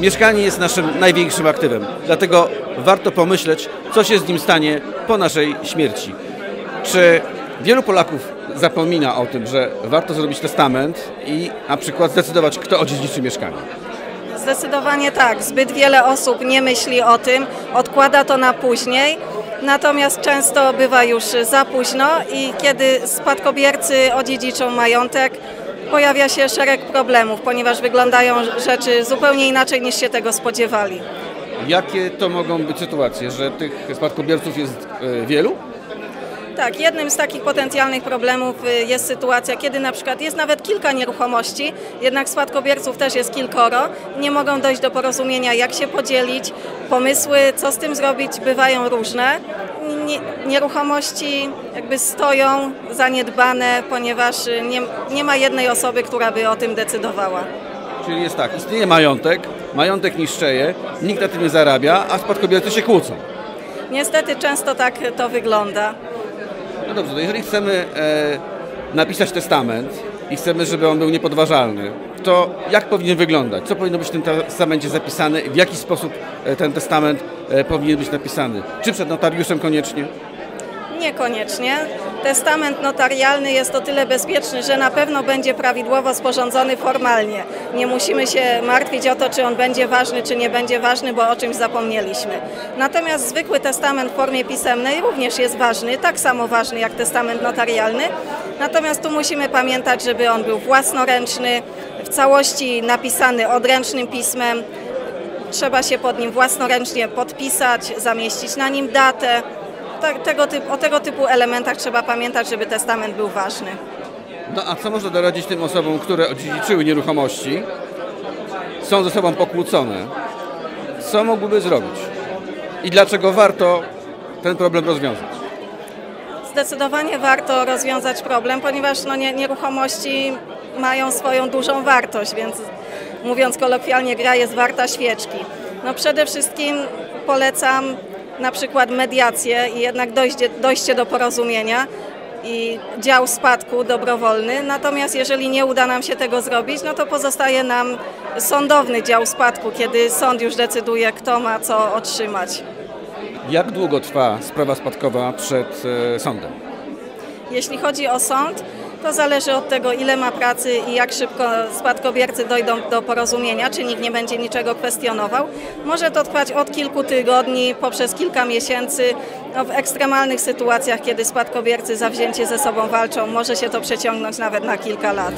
Mieszkanie jest naszym największym aktywem, dlatego warto pomyśleć, co się z nim stanie po naszej śmierci. Czy wielu Polaków zapomina o tym, że warto zrobić testament i na przykład zdecydować, kto odziedziczy mieszkanie? Zdecydowanie tak. Zbyt wiele osób nie myśli o tym, odkłada to na później. Natomiast często bywa już za późno i kiedy spadkobiercy odziedziczą majątek, pojawia się szereg problemów, ponieważ wyglądają rzeczy zupełnie inaczej niż się tego spodziewali. Jakie to mogą być sytuacje, że tych spadkobierców jest e, wielu? Tak, jednym z takich potencjalnych problemów y, jest sytuacja, kiedy na przykład jest nawet kilka nieruchomości, jednak spadkobierców też jest kilkoro, nie mogą dojść do porozumienia, jak się podzielić. Pomysły, co z tym zrobić, bywają różne. Nie, nieruchomości jakby stoją zaniedbane, ponieważ nie, nie ma jednej osoby, która by o tym decydowała. Czyli jest tak, istnieje majątek, majątek niszczeje, nikt na tym nie zarabia, a spadkobiercy się kłócą. Niestety często tak to wygląda. No dobrze, to jeżeli chcemy e, napisać testament i chcemy, żeby on był niepodważalny, to jak powinien wyglądać? Co powinno być w tym testamencie zapisane i w jaki sposób e, ten testament e, powinien być napisany? Czy przed notariuszem koniecznie? Niekoniecznie. Testament notarialny jest o tyle bezpieczny, że na pewno będzie prawidłowo sporządzony formalnie. Nie musimy się martwić o to, czy on będzie ważny, czy nie będzie ważny, bo o czymś zapomnieliśmy. Natomiast zwykły testament w formie pisemnej również jest ważny, tak samo ważny jak testament notarialny. Natomiast tu musimy pamiętać, żeby on był własnoręczny, w całości napisany odręcznym pismem. Trzeba się pod nim własnoręcznie podpisać, zamieścić na nim datę tak, tego typu, o tego typu elementach trzeba pamiętać, żeby testament był ważny. No a co można doradzić tym osobom, które odziedziczyły nieruchomości, są ze sobą pokłócone? Co mogłyby zrobić? I dlaczego warto ten problem rozwiązać? Zdecydowanie warto rozwiązać problem, ponieważ no, nie, nieruchomości mają swoją dużą wartość, więc mówiąc kolokwialnie, gra jest warta świeczki. No przede wszystkim polecam na przykład mediację i jednak dojście, dojście do porozumienia i dział spadku dobrowolny. Natomiast jeżeli nie uda nam się tego zrobić, no to pozostaje nam sądowny dział spadku, kiedy sąd już decyduje, kto ma co otrzymać. Jak długo trwa sprawa spadkowa przed e, sądem? Jeśli chodzi o sąd, to zależy od tego, ile ma pracy i jak szybko spadkobiercy dojdą do porozumienia, czy nikt nie będzie niczego kwestionował. Może to trwać od kilku tygodni poprzez kilka miesięcy. No, w ekstremalnych sytuacjach, kiedy spadkobiercy zawzięcie ze sobą walczą, może się to przeciągnąć nawet na kilka lat.